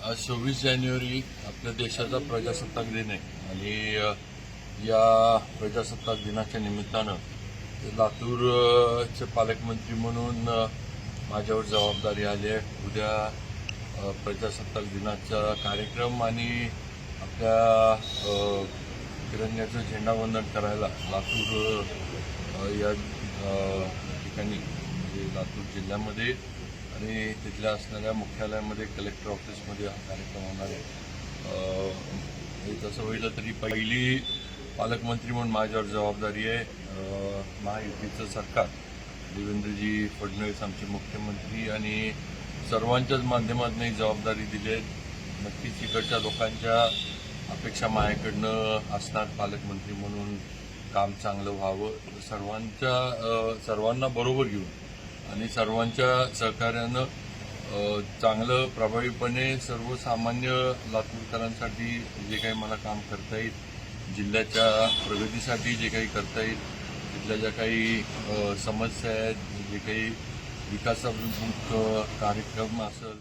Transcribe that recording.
सव्वीस जानेवारी आपल्या देशाचा प्रजासत्ताक दिन आहे. आणि या प्रजासत्ताक दिनाच्या निमित्तानं लातूरचे पालकमंत्री म्हणून माझ्यावर जबाबदारी आली आहे. उद्या प्रजासत्ताक दिनाचा कार्यक्रम आणि आपल्या तिरंग्याचं झेंडावंदन करायला लातूर या ठिकाणी म्हणजे लातूर जिल्ह्यामध्ये आणि तिथल्या असणाऱ्या मुख्यालयामध्ये कलेक्टर ऑफिसमध्ये हा कार्यक्रम होणार आहे. तसं होईल तरी पहिली पालकमंत्री म्हणून माझ्यावर जबाबदारी आहे. महायुतीचं सरकार देवेंद्रजी फडणवीस आमचे मुख्यमंत्री आणि सर्वांच्याच माध्यमातून ही जबाबदारी दिली आहे. नक्कीच इकडच्या लोकांच्या अपेक्षा माझ्याकडनं असणार पालकमंत्री म्हणून काम चांगलं व्हावं. सर्वांच्या सर्वांना बरोबर घेऊन आणि सर्वांच्या सहकार्यानं चांगलं प्रभावीपणे सर्वसामान्य लातूरकरांसाठी जे काही मला काम करता येईल जिल्ह्याच्या प्रगतीसाठी जे काही करता येईल तिथल्या ज्या काही समस्या आहेत जे काही विकासाभिमुख कार्यक्रम असेल.